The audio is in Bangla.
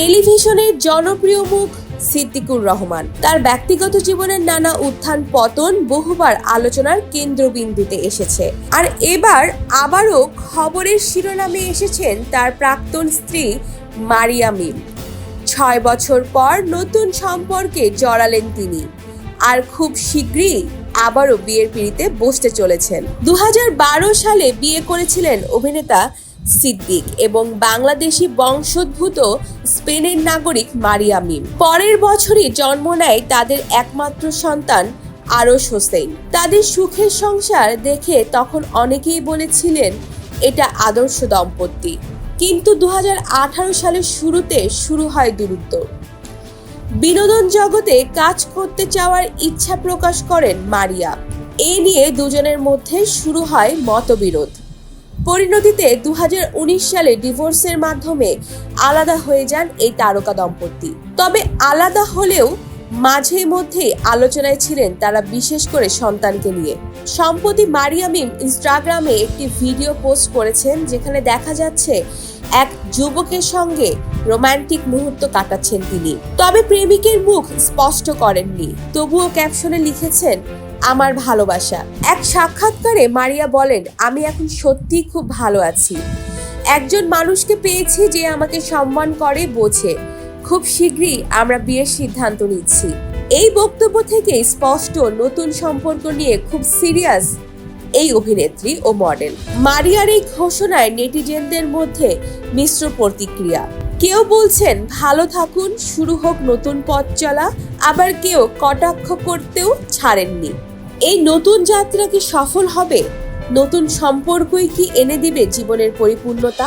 টেলিভিশনের জনপ্রিয় মুখ সিদ্দিকুর রহমান। তার ব্যক্তিগত জীবনের নানা উত্থান পতন বহুবার আলোচনার কেন্দ্রবিন্দুতে এসেছে। আর এবার আবারও খবরের শিরোনামে এসেছেন তার প্রাক্তন স্ত্রী মারিয়া মিম। ছয় বছর পর নতুন সম্পর্কে জড়ালেন তিনি। আর খুব শীঘ্রই আবারও বিয়ের পিড়িতে বসতে চলেছেন। দু হাজার বারো সালে বিয়ে করেছিলেন অভিনেতা সিদ্দিক এবং বাংলাদেশি বংশোদ্ভূত স্পেনের নাগরিক মারিয়া মিম। পরের বছরই জন্ম নেয় তাদের একমাত্র সন্তান আরশ হোসেন। তাদের সুখের সংসার দেখে তখন অনেকেই বলেছিলেন, এটা আদর্শ দম্পতি। কিন্তু দু হাজার আঠারো সালের শুরুতে শুরু হয় দূরত্ব। বিনোদন জগতে কাজ করতে চাওয়ার ইচ্ছা প্রকাশ করেন মারিয়া। এ নিয়ে দুজনের মধ্যে শুরু হয় মতবিরোধ। পরিণতিতে দু হাজার উনিশ সালে ডিভোর্সের মাধ্যমে আলাদা হয়ে যান এই তারকা দম্পতি। তবে আলাদা হলেও মাঝে মধ্যেই আলোচনায় ছিলেন তারা বিশেষ করে সন্তানকে নিয়ে। সম্প্রতি মারিয়ামিম ইনস্টাগ্রামে একটি ভিডিও পোস্ট করেছেন যেখানে দেখা যাচ্ছে এক যুবকের সঙ্গে রোমান্টিক মুহূর্ত কাটাচ্ছেন তিনি। তবে প্রেমিকের মুখ স্পষ্ট করেননি। তবুও ক্যাপশনে লিখেছেন আমার ভালোবাসা। এক সাক্ষাৎকারে মারিয়া বলেন, আমি এখন সত্যিই খুব ভালো আছি। একজন মানুষকে পেয়েছি যে আমাকে সম্মান করে, বোঝে। খুব শীঘ্রই আমরা বিয়ের সিদ্ধান্ত নিচ্ছি। এই বক্তব্য থেকে স্পষ্ট নতুন সম্পর্ক নিয়ে খুব সিরিয়াস এই অভিনেত্রী ও মডেল। মারিয়ার এই ঘোষণায় নেটিজেনদের মধ্যে মিশ্র প্রতিক্রিয়া। কেউ বলছেন, ভালো থাকুন, শুরু হোক নতুন পথ চলা। আবার কেউ, কটাক্ষ করতেও ছাড়েননি। এই নতুন যাত্রা কি সফল হবে? নতুন সম্পর্কই কি এনে দিবে জীবনের পরিপূর্ণতা?